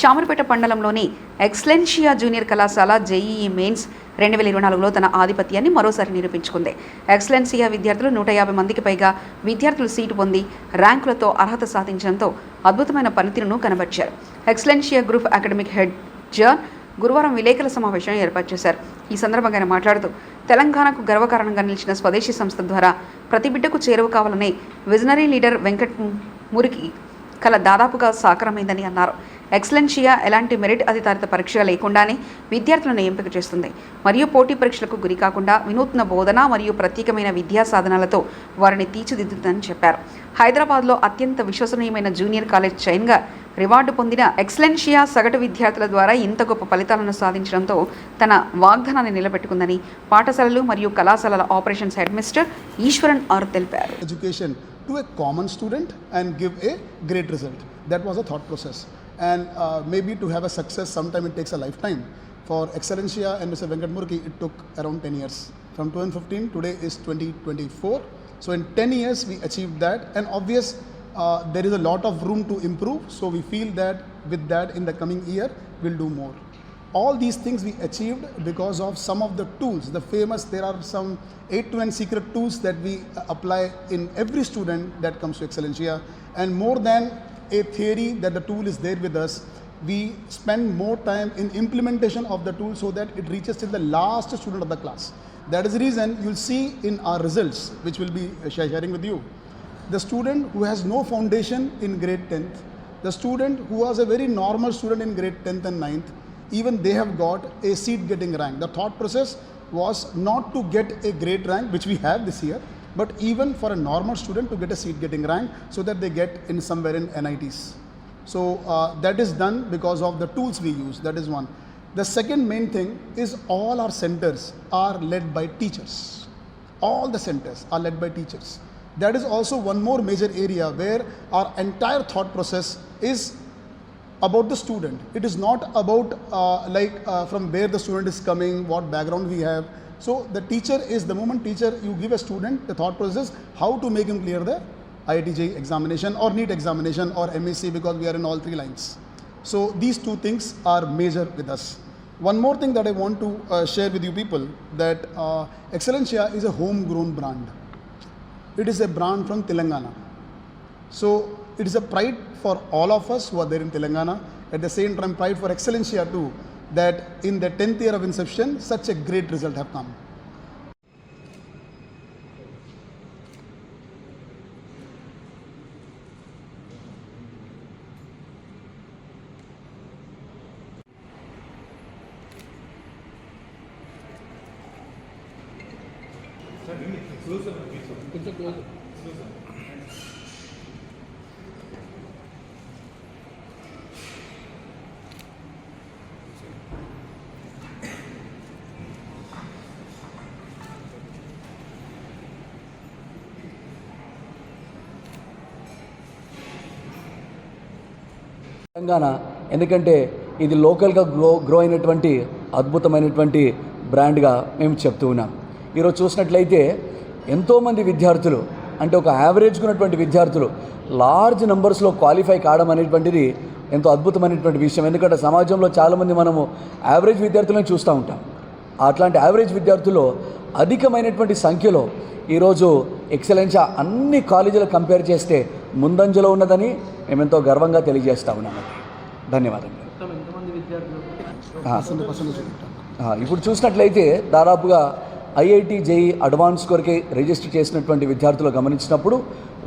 షామర్పేట మండలంలోని ఎక్స్లెన్షియా జూనియర్ కళాశాల JEE mains రెండు వేల ఇరవై నాలుగులో తన ఆధిపత్యాన్ని మరోసారి నిరూపించుకుంది. ఎక్స్లెన్సియా విద్యార్థులు నూట యాభై మందికి పైగా విద్యార్థులు సీటు పొంది ర్యాంకులతో అర్హత సాధించడంతో అద్భుతమైన పనితీరును కనబర్చారు. Excellencia group academic head John గురువారం విలేకరుల సమావేశం ఏర్పాటు చేశారు. ఈ సందర్భంగా ఆయన మాట్లాడుతూ తెలంగాణకు గర్వకారణంగా నిలిచిన స్వదేశీ సంస్థ ద్వారా ప్రతి బిడ్డకు చేరువ కావాలనే విజనరీ లీడర్ వెంకట్ మురికి కల దాదాపుగా సాకారమైందని అన్నారు. ఎక్సలెన్షియా ఎలాంటి మెరిట్ ఆధారిత పరీక్ష లేకుండానే విద్యార్థులను ఎంపిక చేస్తుంది. మరియు పోటీ పరీక్షలకు గురి కాకుండా వినూత్న బోధన మరియు ప్రత్యేకమైన విద్యా సాధనాలతో వారిని తీర్చిదిద్దుతుందని చెప్పారు. హైదరాబాద్లో అత్యంత విశ్వసనీయమైన జూనియర్ కాలేజ్ చైన్గా రివార్డు పొందిన ఎక్సలెన్షియా సగటు విద్యార్థుల ద్వారా ఇంత గొప్ప ఫలితాలను సాధించడంతో తన వాగ్దానాన్ని నిలబెట్టుకుందని పాఠశాలలు మరియు కళాశాలల operations head mister Eswaran R తెలిపారు. Education to a common student and give a great result that was a thought process and maybe to have a success some time it takes a lifetime for Excellencia and mister Venkatamurthy it took around ten years from two fifteen today is twenty twenty four so in ten years we achieve that and obvious uh, there is a lot of room to improve. So we feel that with that, in the coming year, we'll do more. All these things we achieved because of some of the tools. The famous there are some 8 to n secret tools that we uh, apply in every student that comes to excellencia. And more than a theory that the tool is there with us we spend more time in implementation of the tool so that it reaches till the last student of the class. That is the reason you'll see in our results which we'll be uh, sharing with you the student who has no foundation in grade 10th the student who was a very normal student in grade 10th and 9th even they have got a seat getting rank. The thought process was not to get a great rank, which we have this year, but even for a normal student to get a seat getting rank so that they get in somewhere in NITs. So uh, that is done because of the tools we use. That is one. The second main thing is all our centers are led by teachers. All the centers are led by teachers. That is also one more major area where our entire thought process is about the student. It is not about uh, like uh, from where the student is coming, what background we have. So the teacher is the moment teacher you give a student the thought process how to make him clear the IITJ examination or NEET examination or MSc because we are in all three lines. So these two things are major with us. One more thing that I want to uh, share with you people that uh, Excellencia is a homegrown brand. It is a brand from Telangana. So it is a pride for all of us who are there in Telangana. At the same time, pride for Excellencia too, that in the 10th year of inception, such a great result have come. Telangana ఎందుకంటే ఇది లోకల్గా grow grow అయినటువంటి అద్భుతమైనటువంటి బ్రాండ్గా మేము చెప్తూ ఉన్నాం. ఈరోజు చూసినట్లయితే ఎంతోమంది విద్యార్థులు అంటే ఒక యావరేజ్గా ఉన్నటువంటి విద్యార్థులు లార్జ్ నెంబర్స్లో క్వాలిఫై కావడం అనేటువంటిది ఎంతో అద్భుతమైనటువంటి విషయం. ఎందుకంటే సమాజంలో చాలామంది మనము యావరేజ్ విద్యార్థులను చూస్తూ ఉంటాం. అట్లాంటి యావరేజ్ విద్యార్థుల్లో అధికమైనటువంటి సంఖ్యలో ఈరోజు ఎక్సలెన్సా అన్ని కాలేజీలు కంపేర్ చేస్తే ముందంజలో ఉన్నదని మేమెంతో గర్వంగా తెలియజేస్తా ఉన్నామండి ధన్యవాదాలు ఇప్పుడు చూసినట్లయితే దాదాపుగా ఐఐటి జేఈ అడ్వాన్స్ కొరకే రిజిస్టర్ చేసినటువంటి విద్యార్థులు గమనించినప్పుడు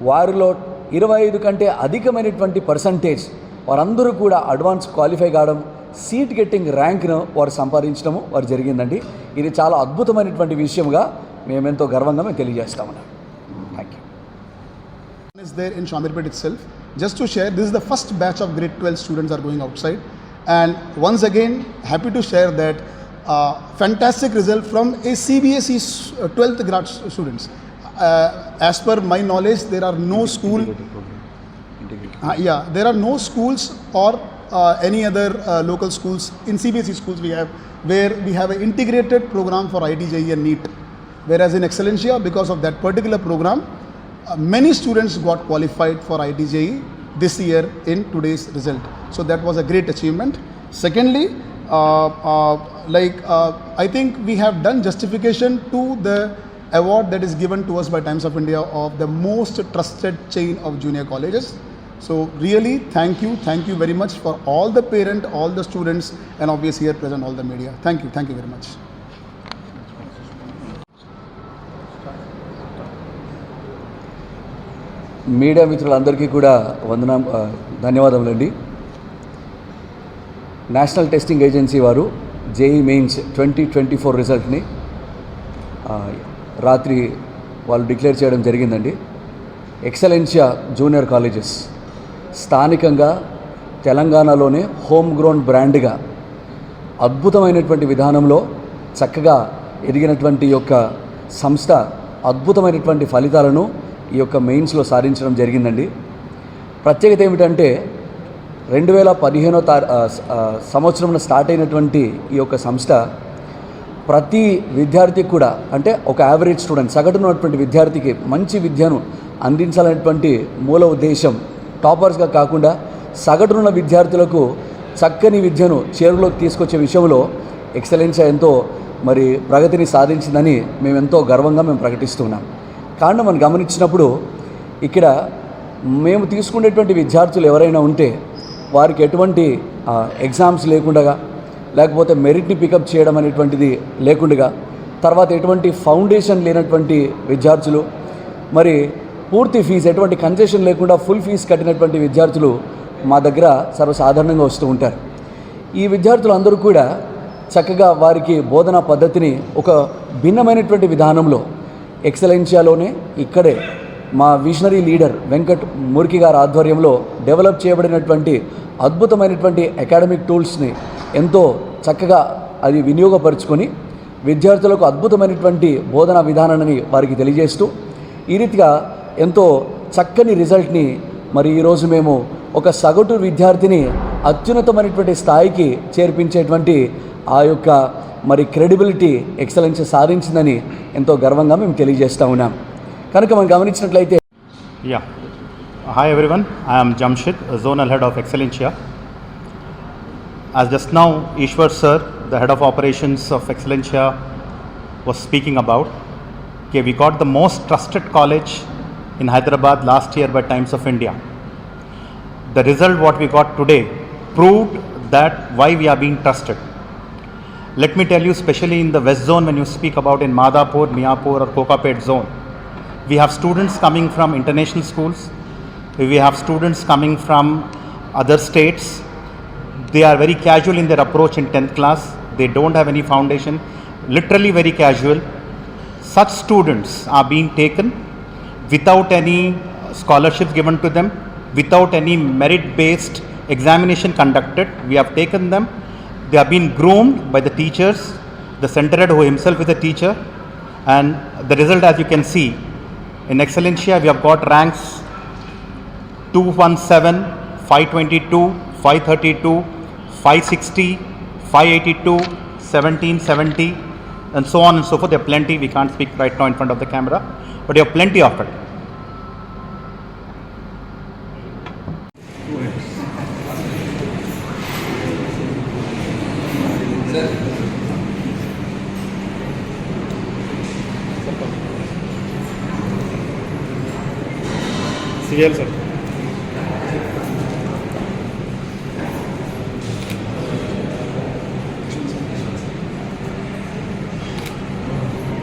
వారిలో ఇరవై ఐదు కంటే అధికమైనటువంటి పర్సంటేజ్ వారందరూ కూడా అడ్వాన్స్ క్వాలిఫై కావడం సీట్ గెట్టింగ్ ర్యాంక్ను వారు సంపాదించడము వారు జరిగిందండి ఇది చాలా అద్భుతమైనటువంటి విషయంగా మేమెంతో గర్వంగా మేము తెలియజేస్తా thank you One is there in Shamirpet itself. Just to share, this is the first batch of grade 12 students are going outside. And once again, happy to share that uh, fantastic result from a CBSE uh, 12th grade s- students. Uh, as per my knowledge, there are no school. Uh, yeah, there are no schools or uh, any other uh, local schools in CBSE schools we have where we have an integrated program for ITJE and NEET. Whereas in Excellencia, because of that particular program, uh, many students got qualified for ITJE this year in today's result. So that was a great achievement. Secondly, uh, uh, like uh, I think we have done justification to the award that is given to us by Times of India of the most trusted chain of junior colleges. So really, thank you, thank you very much for all the parent, all the students, and obviously here present all the media. Thank you, thank you very much. Media మిత్రులందరికీ కూడా వందన ఆ, ధన్యవాదములండి national testing agency వారు JEE mains twenty twenty four రిజల్ట్ని రాత్రి వాళ్ళు declare చేయడం జరిగిందండి. ఎక్సలెన్షియా junior colleges స్థానికంగా తెలంగాణలోనే హోమ్ గ్రోన్ బ్రాండ్గా అద్భుతమైనటువంటి విధానంలో చక్కగా ఎదిగినటువంటి యొక్క సంస్థ అద్భుతమైనటువంటి ఫలితాలను ఈ యొక్క మెయిన్స్లో సాధించడం జరిగిందండి. ప్రత్యేకత ఏమిటంటే రెండు వేల పదిహేనో తారీ సంవత్సరంలో స్టార్ట్ అయినటువంటి ఈ యొక్క సంస్థ ప్రతి విద్యార్థికి కూడా అంటే ఒక యావరేజ్ స్టూడెంట్ సగటున ఉన్నటువంటి విద్యార్థికి మంచి విద్యను అందించాలనేటువంటి మూల ఉద్దేశం టాపర్స్గా కాకుండా సగటునున్న విద్యార్థులకు చక్కని విద్యను చేరులోకి తీసుకొచ్చే విషయంలో ఎక్సలెన్స్ ఎంతో మరి ప్రగతిని సాధించిందని మేము ఎంతో గర్వంగా మేము ప్రకటిస్తున్నాం. కారణం మనం గమనించినప్పుడు ఇక్కడ మేము తీసుకునేటువంటి విద్యార్థులు ఎవరైనా ఉంటే వారికి ఎటువంటి ఎగ్జామ్స్ లేకుండగా లేకపోతే మెరిట్ని పికప్ చేయడం అనేటువంటిది లేకుండగా తర్వాత ఎటువంటి ఫౌండేషన్ లేనటువంటి విద్యార్థులు మరి పూర్తి ఫీజు ఎటువంటి కన్సెషన్ లేకుండా ఫుల్ ఫీజు కట్టినటువంటి విద్యార్థులు మా దగ్గర సర్వసాధారణంగా వస్తూ ఉంటారు. ఈ విద్యార్థులు అందరూ కూడా చక్కగా వారికి బోధనా పద్ధతిని ఒక భిన్నమైనటువంటి విధానంలో ఎక్సలెన్షియాలోనే ఇక్కడే మా విషనరీ లీడర్ వెంకట్ మురికి గారి ఆధ్వర్యంలో డెవలప్ చేయబడినటువంటి అద్భుతమైనటువంటి అకాడమిక్ టూల్స్ని ఎంతో చక్కగా అది వినియోగపరుచుకొని విద్యార్థులకు అద్భుతమైనటువంటి బోధనా విధానాన్ని వారికి తెలియజేస్తూ ఈ రీతిగా ఎంతో చక్కని రిజల్ట్ని మరి ఈరోజు మేము ఒక సగటు విద్యార్థిని అత్యున్నతమైనటువంటి స్థాయికి చేర్పించేటువంటి ఆ యొక్క మరి క్రెడిబిలిటీ ఎక్సలెన్స్ సాధించిందని ఎంతో గర్వంగా మేము తెలియజేస్తూ ఉన్నాం. కనుక మనం గమనించినట్లయితే yeah. Hi everyone, I am Jamshid, Zonal Head of Excellencia. As just now Ishwar sir, the Head of Operations of Excellencia was speaking about, okay, we got the most trusted college in Hyderabad last year by Times of India. The result what we got today proved that why we are being trusted. Let me tell you, especially in the West Zone, when you speak about in Madhapur, Miapur, or Kokapet zone, we have students coming from international schools, we have students coming from other states. They are very casual in their approach in 10th class, they don't have any foundation, literally very casual. Such students are being taken without any scholarships given to them, without any merit based examination conducted. We have taken them, they have been groomed by the teachers, the center head who himself is a teacher, and the result, as you can see, in Excellencia, we have got ranks 217, 522, 532, 560, 582, 1770, and so on and so forth. There are plenty, we can't speak right now in front of the camera, but there are plenty of it. Yes, sir.